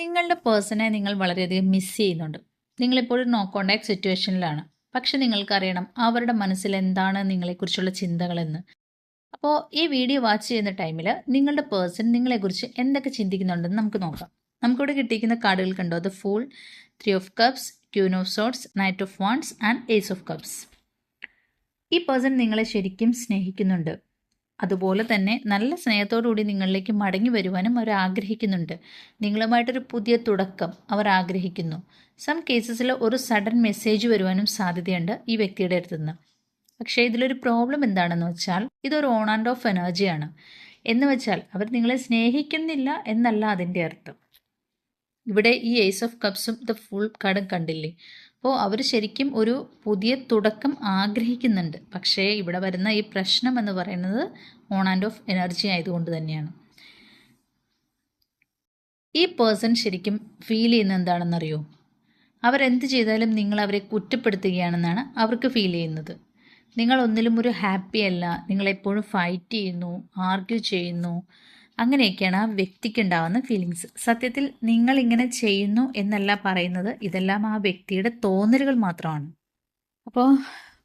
നിങ്ങളുടെ പേഴ്സണെ നിങ്ങൾ വളരെയധികം മിസ് ചെയ്യുന്നുണ്ട്. നിങ്ങളിപ്പോഴും നോ കോണ്ടാക്ട് സിറ്റുവേഷനിലാണ് പക്ഷെ നിങ്ങൾക്കറിയണം അവരുടെ മനസ്സിൽ എന്താണ് നിങ്ങളെക്കുറിച്ചുള്ള ചിന്തകളെന്ന്. അപ്പോൾ ഈ വീഡിയോ വാച്ച് ചെയ്യുന്ന ടൈമിൽ നിങ്ങളുടെ പേഴ്സൺ നിങ്ങളെക്കുറിച്ച് എന്തൊക്കെ ചിന്തിക്കുന്നുണ്ടെന്ന് നമുക്ക് നോക്കാം. നമുക്കിവിടെ കിട്ടിയിരിക്കുന്ന കാർഡുകൾ കണ്ടോ? അത് full three of cups queen of swords knight of wands and ace of cups ഈ പേഴ്സൺ നിങ്ങളെ ശരിക്കും സ്നേഹിക്കുന്നുണ്ട്. അതുപോലെ തന്നെ നല്ല സ്നേഹത്തോടുകൂടി നിങ്ങളിലേക്ക് മടങ്ങി വരുവാനും അവർ ആഗ്രഹിക്കുന്നുണ്ട്. നിങ്ങളുമായിട്ടൊരു പുതിയ തുടക്കം അവർ ആഗ്രഹിക്കുന്നു. സം കേസസിൽ ഒരു സഡൻ മെസ്സേജ് വരുവാനും സാധ്യതയുണ്ട് ഈ വ്യക്തിയുടെ അടുത്ത് നിന്ന് പക്ഷേ ഇതിലൊരു പ്രോബ്ലം എന്താണെന്ന് വെച്ചാൽ ഇതൊരു ഓൺ ആൻഡ് ഓഫ് എനർജിയാണ് എന്ന് വെച്ചാൽ അവർ നിങ്ങളെ സ്നേഹിക്കുന്നില്ല എന്നല്ല അതിന്റെ അർത്ഥം. ഇവിടെ ഈ ഏസ് ഓഫ് കപ്സും ദ ഫുൾ കാർഡും കണ്ടില്ലേ? അപ്പോൾ അവർ ശരിക്കും ഒരു പുതിയ തുടക്കം ആഗ്രഹിക്കുന്നുണ്ട്. പക്ഷേ ഇവിടെ വരുന്ന ഈ പ്രശ്നം എന്ന് പറയുന്നത് ഓൺ ആൻഡ് ഓഫ് എനർജി ആയതുകൊണ്ട് തന്നെയാണ്. ഈ പേഴ്സൺ ശരിക്കും ഫീൽ ചെയ്യുന്ന എന്താണെന്നറിയോ? അവരെന്ത് ചെയ്താലും നിങ്ങൾ അവരെ കുറ്റപ്പെടുത്തുകയാണെന്നാണ് അവർക്ക് ഫീൽ ചെയ്യുന്നത്. നിങ്ങൾ ഒന്നിലും ഒരു ഹാപ്പി അല്ല. നിങ്ങളെപ്പോഴും ഫൈറ്റ് ചെയ്യുന്നു ആർഗ്യൂ ചെയ്യുന്നു. അങ്ങനെയൊക്കെയാണ് ആ വ്യക്തിക്ക് ഉണ്ടാവുന്ന ഫീലിങ്സ് സത്യത്തിൽ നിങ്ങൾ ഇങ്ങനെ ചെയ്യുന്നു എന്നല്ല പറയുന്നത്. ഇതെല്ലാം ആ വ്യക്തിയുടെ തോന്നലുകൾ മാത്രമാണ്. അപ്പോൾ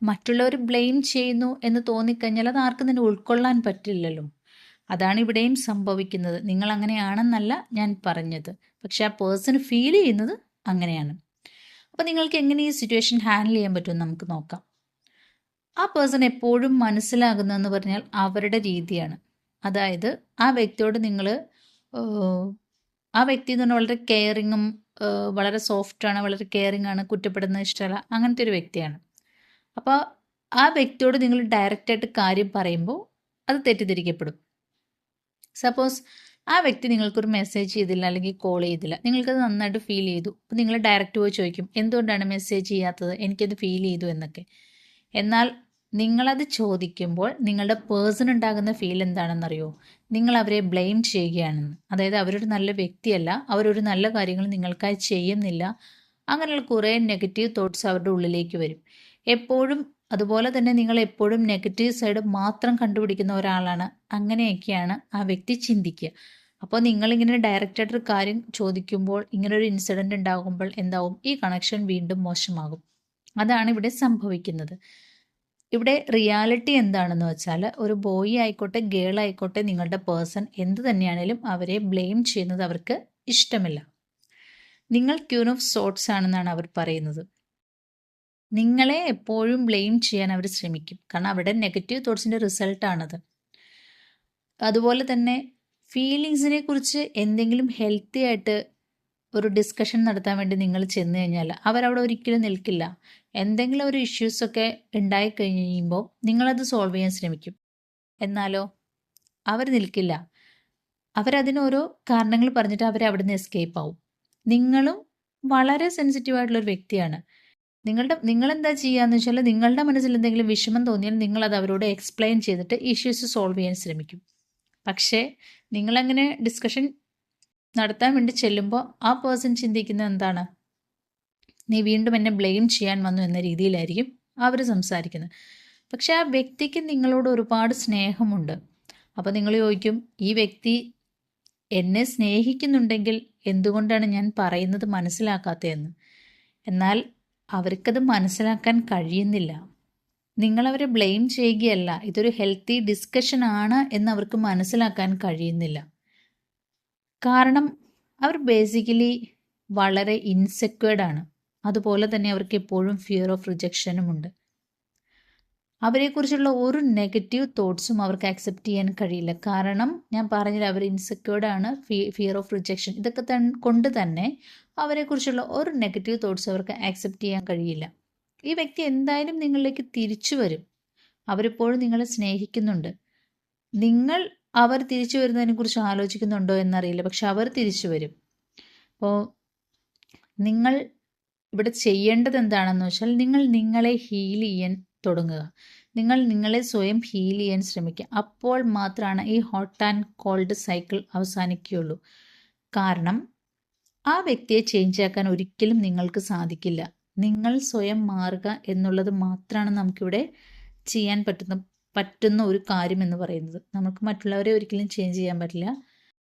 മറ്റുള്ളവർ ബ്ലെയിം ചെയ്യുന്നു എന്ന് തോന്നിക്കഴിഞ്ഞാൽ അത് ആർക്കും തന്നെ ഉൾക്കൊള്ളാൻ പറ്റില്ലല്ലോ. അതാണ് ഇവിടെയും സംഭവിക്കുന്നത്. നിങ്ങൾ അങ്ങനെയാണെന്നല്ല ഞാൻ പറഞ്ഞത്. പക്ഷെ ആ പേഴ്സൺ ഫീൽ ചെയ്യുന്നത് അങ്ങനെയാണ്. അപ്പോൾ നിങ്ങൾക്ക് എങ്ങനെ ഈ സിറ്റുവേഷൻ ഹാൻഡിൽ ചെയ്യാൻ പറ്റുമെന്ന് നമുക്ക് നോക്കാം. ആ പേഴ്സൺ എപ്പോഴും മനസ്സിലാകുന്നതെന്ന് പറഞ്ഞാൽ അവരുടെ രീതിയാണ്. അതായത് ആ വ്യക്തിയോട് നിങ്ങൾ ആ വ്യക്തി എന്ന് പറഞ്ഞാൽ വളരെ കെയറിങ്ങും വളരെ സോഫ്റ്റാണ് വളരെ കെയറിങ് ആണ് കുറ്റപ്പെടുന്ന ഇഷ്ടമല്ല അങ്ങനത്തെ ഒരു വ്യക്തിയാണ്. അപ്പോൾ ആ വ്യക്തിയോട് നിങ്ങൾ ഡയറക്റ്റായിട്ട് കാര്യം പറയുമ്പോൾ അത് തെറ്റിദ്ധരിക്കപ്പെടും. സപ്പോസ് ആ വ്യക്തി നിങ്ങൾക്കൊരു മെസ്സേജ് ചെയ്തില്ല അല്ലെങ്കിൽ കോൾ ചെയ്തില്ല നിങ്ങൾക്കത് നന്നായിട്ട് ഫീൽ ചെയ്തു അപ്പോൾ നിങ്ങൾ ഡയറക്റ്റ് പോയി ചോദിക്കും എന്തുകൊണ്ടാണ് മെസ്സേജ് ചെയ്യാത്തത് എനിക്കത് ഫീൽ ചെയ്തു എന്നൊക്കെ. എന്നാൽ നിങ്ങളത് ചോദിക്കുമ്പോൾ നിങ്ങളുടെ പേഴ്സൺ ഉണ്ടാകുന്ന ഫീൽ എന്താണെന്നറിയോ? നിങ്ങൾ അവരെ ബ്ലെയിം ചെയ്യുകയാണെന്ന്. അതായത് അവരൊരു നല്ല വ്യക്തിയല്ല അവരൊരു നല്ല കാര്യങ്ങൾ നിങ്ങൾക്കായി ചെയ്യുന്നില്ല. അങ്ങനെയുള്ള കുറേ നെഗറ്റീവ് തോട്ട്സ് അവരുടെ ഉള്ളിലേക്ക് വരും. എപ്പോഴും അതുപോലെ തന്നെ നിങ്ങൾ എപ്പോഴും നെഗറ്റീവ് സൈഡ് മാത്രം കണ്ടുപിടിക്കുന്ന ഒരാളാണ്. അങ്ങനെയൊക്കെയാണ് ആ വ്യക്തി ചിന്തിക്കുക. അപ്പോൾ നിങ്ങളിങ്ങനെ ഡയറക്റ്റായിട്ടൊരു കാര്യം ചോദിക്കുമ്പോൾ ഇങ്ങനൊരു ഇൻസിഡന്റ് ഉണ്ടാകുമ്പോൾ എന്താവും? ഈ കണക്ഷൻ വീണ്ടും മോശമാകും. അതാണ് ഇവിടെ സംഭവിക്കുന്നത്. ഇവിടെ റിയാലിറ്റി എന്താണെന്ന് വെച്ചാൽ ഒരു ബോയ് ആയിക്കോട്ടെ ഗേൾ ആയിക്കോട്ടെ നിങ്ങളുടെ പേഴ്സൺ എന്ത് തന്നെയാണേലും അവരെ ബ്ലെയിം ചെയ്യുന്നത് അവർക്ക് ഇഷ്ടമില്ല. നിങ്ങൾ ക്യൂൻ ഓഫ് സോട്ട്സ് ആണെന്നാണ് അവർ പറയുന്നത്. നിങ്ങളെ എപ്പോഴും ബ്ലെയിം ചെയ്യാൻ അവർ ശ്രമിക്കും. കാരണം അവിടെ നെഗറ്റീവ് തോട്ട്സിന്റെ റിസൾട്ടാണത് അതുപോലെ തന്നെ ഫീലിങ്സിനെ കുറിച്ച് എന്തെങ്കിലും ഹെൽത്തി ആയിട്ട് ഒരു ഡിസ്കഷൻ നടത്താൻ വേണ്ടി നിങ്ങൾ ചെന്ന് കഴിഞ്ഞാൽ അവരവിടെ ഒരിക്കലും നിൽക്കില്ല. എന്തെങ്കിലും ഒരു ഇഷ്യൂസ് ഒക്കെ ഉണ്ടായി കഴിയുമ്പോൾ നിങ്ങളത് സോൾവ് ചെയ്യാൻ ശ്രമിക്കും. എന്നാലോ അവർ നിൽക്കില്ല. അവരതിനോരോ കാരണങ്ങൾ പറഞ്ഞിട്ട് അവർ അവിടെ നിന്ന് എസ്കേപ്പ് ആവും. നിങ്ങളും വളരെ സെൻസിറ്റീവ് ആയിട്ടുള്ള ഒരു വ്യക്തിയാണ്. നിങ്ങളുടെ നിങ്ങളെന്താ എന്താ വെച്ചാൽ നിങ്ങളുടെ മനസ്സിൽ എന്തെങ്കിലും വിഷമം തോന്നിയാൽ നിങ്ങൾ അത് അവരോട് എക്സ്പ്ലെയിൻ ചെയ്തിട്ട് ഇഷ്യൂസ് സോൾവ് ചെയ്യാൻ ശ്രമിക്കും. പക്ഷേ നിങ്ങളങ്ങനെ ഡിസ്കഷൻ നടത്താൻ വേണ്ടി ചെല്ലുമ്പോൾ ആ പേഴ്സൺ ചിന്തിക്കുന്നത് എന്താണ്? നീ വീണ്ടും എന്നെ ബ്ലെയിം ചെയ്യാൻ വന്നു എന്ന രീതിയിലായിരിക്കും അവർ സംസാരിക്കുന്നത്. പക്ഷേ ആ വ്യക്തിക്ക് നിങ്ങളോട് ഒരുപാട് സ്നേഹമുണ്ട്. അപ്പോൾ നിങ്ങൾ ചോദിക്കും ഈ വ്യക്തി എന്നെ സ്നേഹിക്കുന്നുണ്ടെങ്കിൽ എന്തുകൊണ്ടാണ് ഞാൻ പറയുന്നത് മനസ്സിലാക്കാത്തതെന്ന്? എന്നാൽ അവർക്കത് മനസ്സിലാക്കാൻ കഴിയുന്നില്ല. നിങ്ങളവരെ ബ്ലെയിം ചെയ്യുകയല്ല. ഇതൊരു ഹെൽത്തി ഡിസ്കഷൻ ആണ് എന്ന് അവർക്ക് മനസ്സിലാക്കാൻ കഴിയുന്നില്ല. കാരണം അവർ ബേസിക്കലി വളരെ ഇൻസെക്വേർഡ് ആണ്. അതുപോലെ തന്നെ അവർക്ക് എപ്പോഴും ഫിയർ ഓഫ് റിജക്ഷനും ഉണ്ട്. അവരെക്കുറിച്ചുള്ള ഒരു നെഗറ്റീവ് തോട്ട്സും അവർക്ക് അക്സെപ്റ്റ് ചെയ്യാൻ കഴിയില്ല. കാരണം ഞാൻ പറഞ്ഞില്ല അവർ ഇൻസെക്യൂർഡ് ആണ് ഫിയർ ഓഫ് റിജക്ഷൻ ഇതൊക്കെ തൻ കൊണ്ട് തന്നെ അവരെക്കുറിച്ചുള്ള ഒരു നെഗറ്റീവ് തോട്ട്സ് അവർക്ക് അക്സെപ്റ്റ് ചെയ്യാൻ കഴിയില്ല. ഈ വ്യക്തി എന്തായാലും നിങ്ങളിലേക്ക് തിരിച്ചു വരും. അവരിപ്പോഴും നിങ്ങളെ സ്നേഹിക്കുന്നുണ്ട്. നിങ്ങൾ അവർ തിരിച്ചു വരുന്നതിനെക്കുറിച്ച് ആലോചിക്കുന്നുണ്ടോ എന്നറിയില്ല പക്ഷെ അവർ തിരിച്ചു വരും. അപ്പോൾ നിങ്ങൾ ഇവിടെ ചെയ്യേണ്ടത് എന്താണെന്ന് വെച്ചാൽ നിങ്ങൾ നിങ്ങളെ ഹീൽ ചെയ്യാൻ തുടങ്ങുക. നിങ്ങൾ നിങ്ങളെ സ്വയം ഹീൽ ചെയ്യാൻ ശ്രമിക്കുക. അപ്പോൾ മാത്രമാണ് ഈ ഹോട്ട് ആൻഡ് കോൾഡ് സൈക്കിൾ അവസാനിക്കുകയുള്ളൂ. കാരണം ആ വ്യക്തിയെ ചേഞ്ച് ആക്കാൻ ഒരിക്കലും നിങ്ങൾക്ക് സാധിക്കില്ല. നിങ്ങൾ സ്വയം മാറുക എന്നുള്ളത് മാത്രമാണ് നമുക്കിവിടെ ചെയ്യാൻ പറ്റുന്ന പറ്റുന്ന ഒരു കാര്യം എന്ന് പറയുന്നത്. നമുക്ക് മറ്റുള്ളവരെ ഒരിക്കലും ചേഞ്ച് ചെയ്യാൻ പറ്റില്ല.